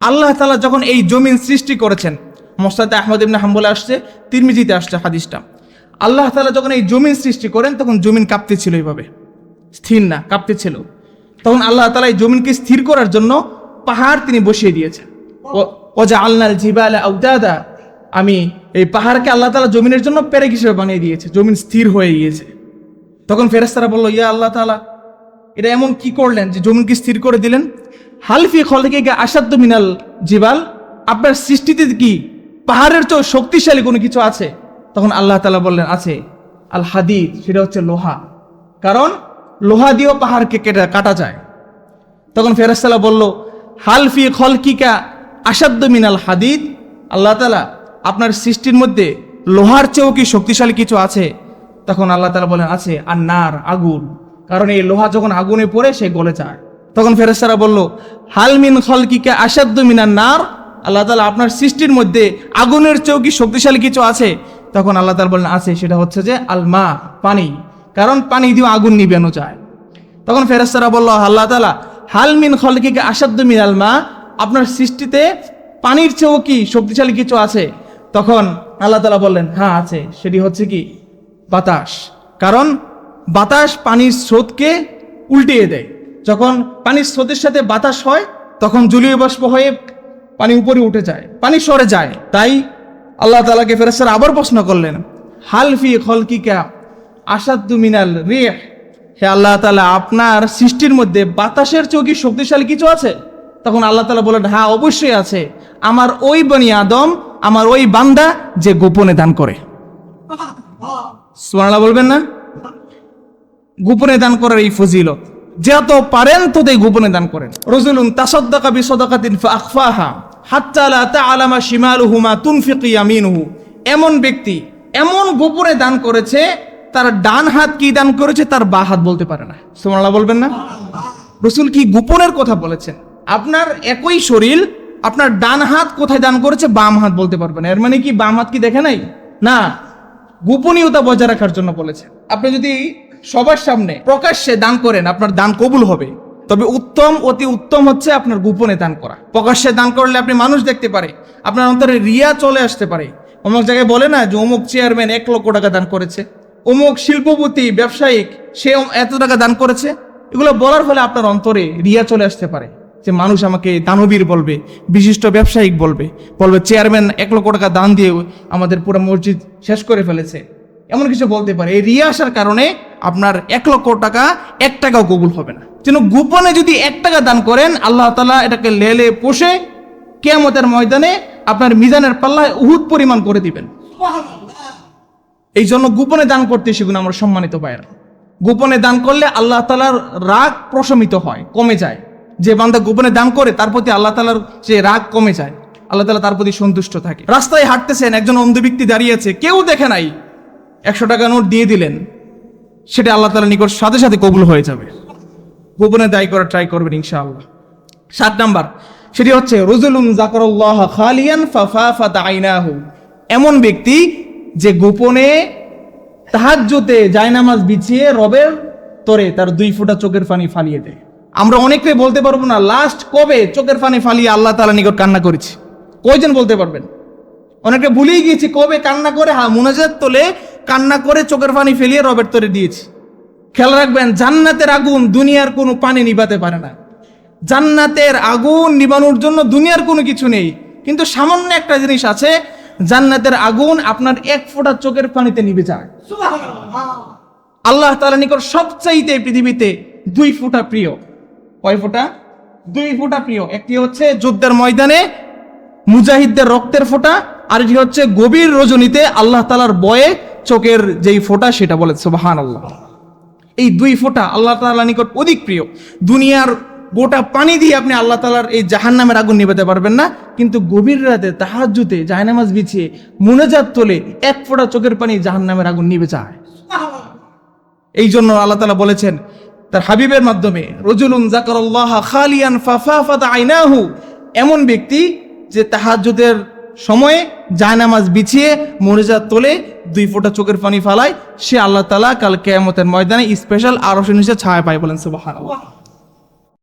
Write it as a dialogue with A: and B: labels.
A: আল্লাহ তালা যখন এই জমিন সৃষ্টি করেছেন, মোস্তাদ আহমদ ইবনে হাম্বলে আসছে, তিরমিজিতে আসছে হাদিসটা। আল্লাহ তালা যখন এই জমিন সৃষ্টি করেন, তখন জমিন কাঁপতে ছিল এইভাবে। স্থির না, কাঁপতে ছিল। তখন আল্লাহ তালা এই জমিনকে স্থির করার জন্য পাহাড় তিনি বসিয়ে দিয়েছেন। ও- ও যে আল্লাহ জিবাল আউদাদা আমি এই পাহাড়কে আল্লাহ তালা জমিনের জন্য পেরেক হিসেবে বানিয়ে দিয়েছে, জমিন স্থির হয়ে গিয়েছে। তখন ফেরেস্তারা বলল, ইয়া আল্লাহ তালা এটা এমন কি করলেন যে জমিনকে স্থির করে দিলেন? হালফি খলকে আসাদ্দ মিনাল জিবাল। আপনার সৃষ্টিতে কি পাহাড়ের চেয়েও শক্তিশালী কোনো কিছু আছে? তখন আল্লাহ তালা বললেন, আছে। আল হাদিদ, সেটা হচ্ছে লোহা। কারণ লোহা দিয়েও পাহাড়কে কেটে কাটা যায়। তখন ফেরেস্তালা বলল, হালফি খলকিকা আসাদ্দ মিনাল হাদিদ। আল্লাহ তালা আপনার সৃষ্টির মধ্যে লোহার চেয়েও কি শক্তিশালী কিছু আছে? তখন আল্লাহ তালা বলেন আছে। আর নার আগুন। কারণ এই লোহা যখন আগুনে পড়ে, সে গলে যায়। তখন ফেরেস্তারা বলল হালমিন খলকিকা আসাদ্দ মিনার নার? আল্লাহ তালা আপনার সৃষ্টির মধ্যে আগুনের চেয়েও কি শক্তিশালী কিছু আছে? তখন আল্লাহ তালা বলেন আছে, সেটা হচ্ছে যে আলমা পানি। কারণ পানি দিয়ে আগুন নিবেনো যায়। তখন ফেরেস্তারা বলল, আল্লাহ তালা হাল মিন খলকিকে আসাদ্দ মিনাল মা, আপনার সৃষ্টিতে পানির চেয়েও কি শক্তিশালী কিছু আছে? তখন আল্লাহ তালা বললেন হ্যাঁ আছে। সেটি হচ্ছে কি? বাতাস। কারণ বাতাস পানির স্রোতকে উল্টিয়ে দেয়। যখন পানির স্রোতের সাথে বাতাস হয়, তখন জলীয় বাষ্প হয়ে পানি উপরে উঠে যায়, পানি সরে যায়। তাই আল্লাহ তালাকে ফেরেস্তারা আবার প্রশ্ন করলেন হালফি খলকিকা আসাদ্দু মিনাল রিহ? হে আল্লাহ তালা আপনার সৃষ্টির মধ্যে বাতাসের চেয়েও কি শক্তিশালী কিছু আছে? তখন আল্লাহ তালা বলেন হ্যাঁ অবশ্যই আছে। আমার ওই বনি আদম, আমার ওই বান্দা যে গোপনে দান করে। সুবহানাল্লাহ বলবেন না? গোপনে দান করার এই ফজিলত। যত পারেন ততই গোপনে দান করেন। রজুলুন তাসাদ্দাকা বিসাদাকাতিন ফাখফাহা হাত্তা লা তাআলামা শিমালুহু মা তুনফিকু ইয়ামিনুহু। এমন ব্যক্তি এমন গোপনে দান করেছে, তার ডান হাত কি দান করেছে, তার বা হাত বলতে পারে না। সুবহানাল্লাহ বলবেন না? রসুল কি গোপনের কথা বলেছেন? আপনার একই শরীর, আপনার ডান হাত কোথায় দান করেছে, বাম হাত বলতে পারবেন এর মানে কি বাম হাত কি দেখে নাই? না। গোপনীয়তা বজায় রাখার জন্য বলেছে আপনি যদি সবার সামনে প্রকাশ্যে দান করেন, আপনার দান কবুল হবে। তবে উত্তম, অতি উত্তম হচ্ছে আপনার গোপনে দান করা। প্রকাশ্যে দান করলে আপনি মানুষ দেখতে পারে, আপনার অন্তরে রিয়া চলে আসতে পারে। অমুক জায়গায় বলে না যে, অমুক চেয়ারম্যান এক লক্ষ টাকা দান করেছে। অমুক শিল্পপতি, ব্যবসায়িক, সে এত টাকা দান করেছে। এগুলো বলার ফলে আপনার অন্তরে রিয়া চলে আসতে পারে। যে মানুষ আমাকে দানবীর বলবে, বিশিষ্ট ব্যবসায়িক বলবে বলবে চেয়ারম্যান এক লক্ষ টাকা দান দিয়ে আমাদের পুরো মসজিদ শেষ করে ফেলেছে। এমন কিছু বলতে পারে। এই রিয়া আসার কারণে আপনার এক লক্ষ টাকা, এক টাকাও কবুল হবে না। যেন গোপনে যদি এক টাকা দান করেন, আল্লাহ তালা এটাকে লেলে পোষে কেয়ামতের ময়দানে আপনার মিজানের পাল্লায় উহুদ পরিমাণ করে দিবেন। এই জন্য গোপনে দান করতে সেগুলো আমরা সম্মানিত পায়ের গোপনে দান করলে আল্লাহ তালার রাগ প্রশমিত হয়, কমে যায়। যে বান্দা গোপনে দান করে, তার প্রতি আল্লাহ তালার যে রাগ কমে যায়, আল্লাহ তালা তার প্রতি সন্তুষ্ট থাকে। রাস্তায় হাঁটতেছেন, একজন অন্ধ ব্যক্তি দাঁড়িয়ে আছে, কেউ দেখে নাই একশো টাকা নোট দিয়ে দিলেন, সেটা আল্লাহ তালার নিকট সাথে সাথে কবুল হয়ে যাবে। গোপনে দায়ী করার ট্রাই করবেন ইনশাআল্লাহ। সাত নাম্বার, সেটি হচ্ছে রজুলুম জাকরুল্লাহ খালিয়ান ফাফা ফাতা এমন ব্যক্তি যে গোপনে তাহাজ্জুতে জায়নামাজ বিছিয়ে রবের তরে তার দুই ফোঁটা চোখের পানি ফালিয়ে দেয়। আমরা অনেকে বলতে পারব না, লাস্ট কবে চোখের পানি ফালিয়ে আল্লাহ তালা নিকট কান্না করেছি? কয়জন বলতে পারবেন? অনেকে ভুলেই গিয়েছি, কবে কান্না করে? হা মুনাজাত তোলে কান্না করে চোখের পানি ফেলিয়ে রবের তরে দিয়েছি। খেয়াল রাখবেন জান্নাতের আগুন দুনিয়ার কোনো পানি নিভাতে পারে না। জান্নাতের আগুন নিবানোর জন্য দুনিয়ার কোনো কিছু নেই। কিন্তু সামান্য একটা জিনিস আছে জান্নাতের আগুন আপনার এক ফোঁটা চোখের পানিতে নিভে যায়। আল্লাহ তালা নিকট সবচাইতে পৃথিবীতে দুই ফোঁটা প্রিয়। কয় ফোঁটা? দুই ফোঁটা প্রিয়। একটি হচ্ছে যুদ্ধের ময়দানে মুজাহিদদের রক্তের ফোঁটা আর এটি হচ্ছে গভীর রজনীতে আল্লাহ তালার বয়ে চোখের যেই ফোঁটা সেটা বলে সুবাহান আল্লাহ এই দুই ফোঁটা আল্লাহ তাআলা নিকট অধিক প্রিয়। দুনিয়ার গোটা পানি দিয়ে আপনি আল্লাহ তালার এই জাহান নামের আগুন নিভাতে পারবেন না কিন্তু গভীর রাতে তাহাজুতে জায়নামাজ বিছিয়ে মুনাজাত তোলে এক ফোঁটা চোখের পানি জাহান নামের আগুন নিভে যায়। এই জন্য আল্লাহ তালা বলেছেন তার হাবিবের মাধ্যমে রজুলুন জাকারুল্লাহ খালিয়ান ফাফা ফাতা আইনাহু এমন ব্যক্তি যে তাহাজ্জুদের সময়ে জায়নামাজ বিছিয়ে মরিজাত তোলে দুই ফোঁটা চোখের পানি ফালায় সে আল্লাহ তালা কাল কেয়ামতের ময়দানে স্পেশাল আরও নিচে ছায়া পায় বলেন সুবাহ